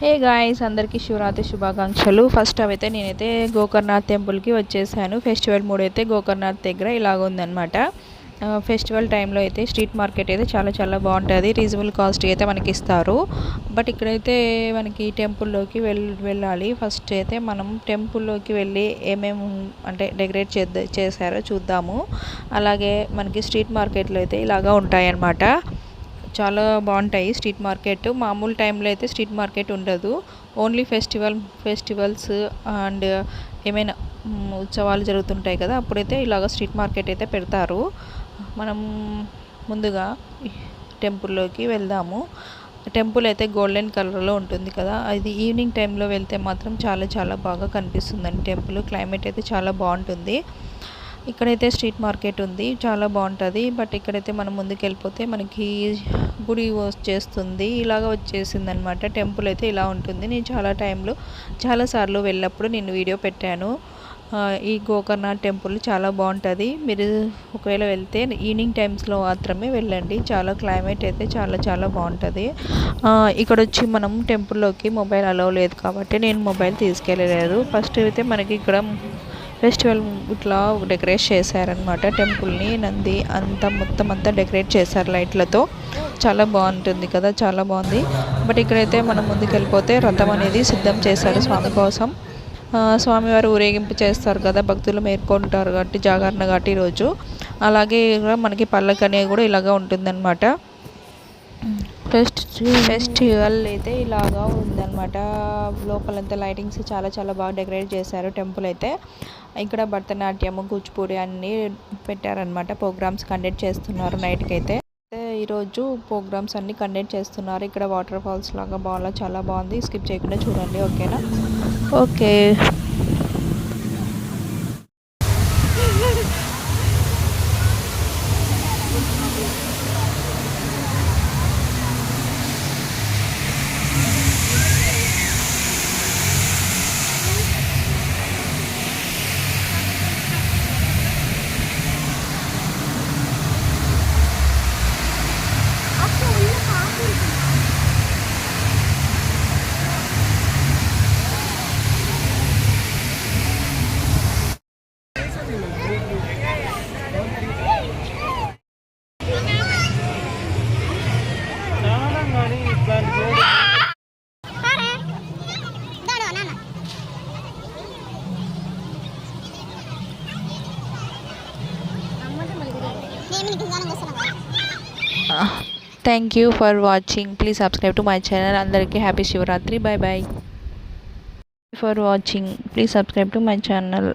హే guys అందరికీ శివరాత్రి శుభాకాంక్షలు. First అవైతే నేనైతే గోకర్నాథ్ టెంపుల్కి వచ్చేసాను. ఫెస్టివల్ మూడు అయితే గోకర్నాథ్ దగ్గర ఇలాగ ఉందన్నమాట. ఫెస్టివల్ టైంలో అయితే స్ట్రీట్ మార్కెట్ అయితే చాలా చాలా బాగుంటుంది. రీజనబుల్ కాస్ట్ అయితే మనకి ఇస్తారు. బట్ ఇక్కడైతే మనకి టెంపుల్లోకి వెళ్ వెళ్ళాలి. ఫస్ట్ అయితే మనం టెంపుల్లోకి వెళ్ళి ఏమేమి అంటే డెకరేట్ చేద్దా చేశారో చూద్దాము. అలాగే మనకి స్ట్రీట్ మార్కెట్లో అయితే ఇలాగా ఉంటాయన్నమాట. చాలా బాగుంటాయి స్ట్రీట్ మార్కెట్. మామూలు టైంలో అయితే స్ట్రీట్ మార్కెట్ ఉండదు. ఓన్లీ ఫెస్టివల్ ఫెస్టివల్స్ అండ్ ఏమైనా ఉత్సవాలు జరుగుతుంటాయి కదా అప్పుడైతే ఇలాగ స్ట్రీట్ మార్కెట్ అయితే పెడతారు. మనం ముందుగా టెంపుల్లోకి వెళ్దాము. టెంపుల్ అయితే గోల్డెన్ కలర్లో ఉంటుంది కదా అది ఈవినింగ్ టైంలో వెళ్తే మాత్రం చాలా చాలా బాగా కనిపిస్తుందండి టెంపుల్. క్లైమేట్ అయితే చాలా బాగుంటుంది. ఇక్కడైతే స్ట్రీట్ మార్కెట్ ఉంది చాలా బాగుంటుంది. బట్ ఇక్కడైతే మనం ముందుకు వెళ్ళిపోతే మనకి గుడి వచ్చేస్తుంది ఇలాగ వచ్చేసింది అనమాట టెంపుల్ అయితే ఇలా ఉంటుంది. నేను చాలా టైంలో చాలాసార్లు వెళ్ళినప్పుడు నేను వీడియో పెట్టాను. ఈ గోకర్ణాథ్ టెంపుల్ చాలా బాగుంటుంది. మీరు ఒకవేళ వెళ్తే ఈవినింగ్ టైమ్స్లో మాత్రమే వెళ్ళండి. చాలా క్లైమేట్ అయితే చాలా చాలా బాగుంటుంది. ఇక్కడ వచ్చి మనం టెంపుల్లోకి మొబైల్ అలవ్ లేదు కాబట్టి నేను మొబైల్ తీసుకెళ్ళలేదు. ఫస్ట్ అయితే మనకి ఇక్కడ ఫెస్టివల్ ఇట్లా డెకరేట్ చేశారనమాట టెంపుల్ని నంది అంతా మొత్తం అంతా డెకరేట్ చేశారు లైట్లతో. చాలా బాగుంటుంది కదా చాలా బాగుంది. బట్ ఇక్కడైతే మనం ముందుకు వెళ్ళిపోతే రథం అనేది సిద్ధం చేశారు స్వామి కోసం. స్వామివారు ఊరేగింపు చేస్తారు కదా భక్తులు మేర్కొంటారు కాబట్టి జాగరణ కాబట్టి ఈరోజు అలాగే మనకి పల్లకి అనేది కూడా ఇలాగా ఉంటుందన్నమాట. ఫెస్ట్ ఫెస్టివల్ అయితే ఇలాగా ఉందన్నమాట. లోపలంతా లైటింగ్స్ చాలా చాలా బాగా డెకరేట్ చేశారు టెంపుల్ అయితే. ఇక్కడ భరతనాట్యము కూచిపూడి అన్నీ పెట్టారనమాట ప్రోగ్రామ్స్ కండక్ట్ చేస్తున్నారు నైట్కి అయితే ఈరోజు ప్రోగ్రామ్స్ అన్నీ కండక్ట్ చేస్తున్నారు. ఇక్కడ వాటర్ ఫాల్స్ లాగా బాగా చాలా బాగుంది. స్కిప్ చేయకుండా చూడండి ఓకేనా? Okay. Thank you for watching please subscribe to my channel అందరికీ happy Shivaratri bye bye for watching please subscribe to my channel